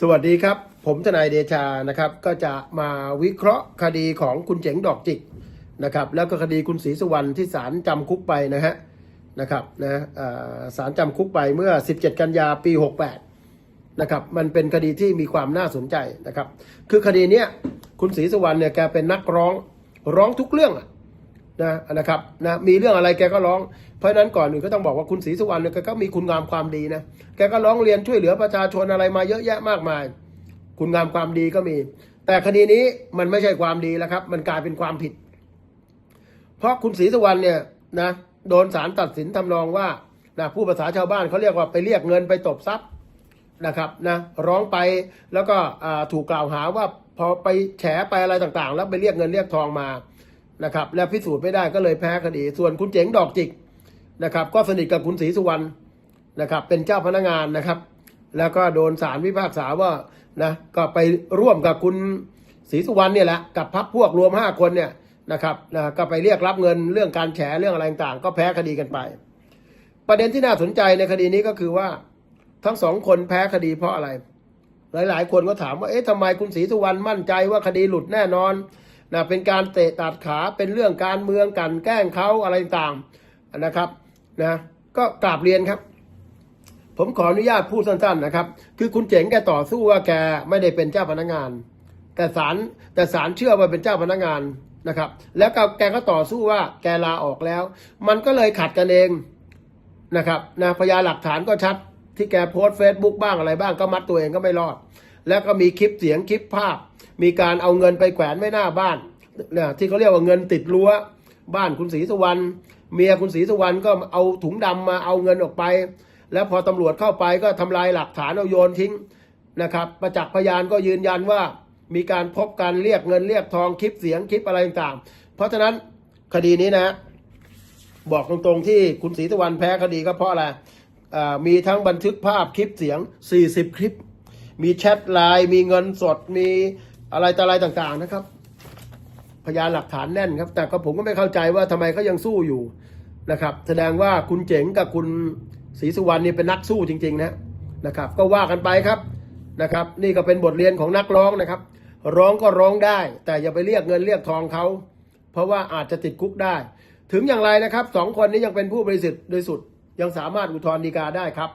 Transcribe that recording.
สวัสดีครับ ผมทนายเดชานะครับ ก็จะมาวิเคราะห์คดีของคุณเจ๋งดอกจิกนะครับแล้วก็คดีคุณศรีสุวรรณที่ศาลจำคุกไปนะฮะนะครับนะศาลจำคุกไปเมื่อ 17 กันยาปี 68นะครับมันเป็นคดีที่มีความน่าสนใจนะครับ คือคดีเนี้ยคุณศรีสุวรรณเนี่ยแกเป็นนักร้องร้องทุกเรื่องอะ นะนะครับนะมีเรื่องอะไรแกก็ร้อง เพราะนั้นก่อนอื่นก็ต้องบอกว่าคุณศรีสุวรรณเนี่ยแกก็มีคุณงามความดีนะแกก็ร้องเรียนช่วยเหลือประชาชนอะไรมาเยอะแยะมากมาย คุณงามความดีก็มี แต่คดีนี้มันไม่ใช่ความดีแล้วครับ มันกลายเป็นความผิด เพราะคุณศรีสุวรรณเนี่ยนะโดนศาลตัดสินทำนองว่านะผู้ภาษาชาวบ้านเขาเรียกว่าไปเรียกเงินไปตบทรัพย์นะครับนะร้องไปแล้วก็ถูกกล่าวหาว่าพอไปแฉไปอะไรต่างๆ แล้วไปเรียกเงินเรียกทองมา นะครับ แล้วพิสูจน์ไม่ได้ก็เลยแพ้คดี ส่วนคุณเจ๋งดอกจิกนะครับ ก็สนิทกับคุณศรีสุวรรณนะครับ เป็นเจ้าพนักงานนะครับ แล้วก็โดนศาลพิพากษาว่านะก็ไปร่วมกับคุณศรีสุวรรณเนี่ยแหละกับพักพวกรวมห้าคนเนี่ยนะครับนะก็ไปเรียกรับเงินเรื่องการแฉเรื่องอะไรต่างๆ ก็แพ้คดีกันไป ประเด็นที่น่าสนใจในคดีนี้ก็คือว่าทั้งสองคนแพ้คดีเพราะอะไร หลาย ๆ คนก็ถามว่าเอ๊ะทำไมคุณศรีสุวรรณมั่นใจว่าคดีหลุดแน่นอน นะเป็นการเตะตัดขาเป็นเรื่องการเมืองกันแกล้งเขาอะไรต่างนะครับนะก็กราบเรียนครับ ผมขออนุญาตพูดสั้นๆนะครับ คือคุณเจ๋งแกต่อสู้ว่าแกไม่ได้เป็นเจ้าพนักงาน แต่ศาลแต่ศาลเชื่อว่าเป็นเจ้าพนักงานนะครับ แล้วก็แกก็ต่อสู้ว่าแกลาออกแล้ว มันก็เลยขัดกันเองนะครับนะพยานหลักฐานก็ชัดที่แกโพสเฟซบุ๊กบ้างอะไรบ้างก็มัดตัวเองก็ไม่รอด แล้วก็มีคลิปเสียงคลิปภาพ มีการเอาเงินไปแขวนไว้หน้าบ้านเนะที่เขาเรียกว่าเงินติดรั้วบ้านคุณศรีสุวรรณเมียคุณศรีสุวรรณก็เอาถุงดำมาเอาเงินออกไป แล้วพอตำรวจเข้าไปก็ทำลายหลักฐานเอาโยนทิ้งนะครับประจักษ์พยานก็ยืนยันว่ามีการพบการเรียกเงินเรียกทองคลิปเสียงคลิปอะไรต่างๆ เพราะฉะนั้นคดีนี้นะ บอกตรงๆที่คุณศรีสุวรรณแพ้คดีก็เพราะอะไรมีทั้งบันทึกภาพคลิปเสียง 40 คลิป มีแชทไลน์มีเงินสดมีอะไรต่ออะไรต่างๆนะครับ พยานหลักฐานแน่นครับ แต่ก็ผมก็ไม่เข้าใจว่าทำไมเขายังสู้อยู่นะครับ แสดงว่าคุณเจ๋งกับคุณศรีสุวรรณนี่เป็นนักสู้จริง ๆ นะนะครับ ก็ว่ากันไปครับนะครับ นี่ก็เป็นบทเรียนของนักร้องนะครับ ร้องก็ร้องได้ แต่อย่าไปเรียกเงินเรียกทองเขาเพราะว่าอาจจะติดคุกได้ ถึงอย่างไรนะครับสองคนนี้ยังเป็นผู้บริสุทธิ์โดยสุดยังสามารถอุทธรณ์ฎีกาได้ครับ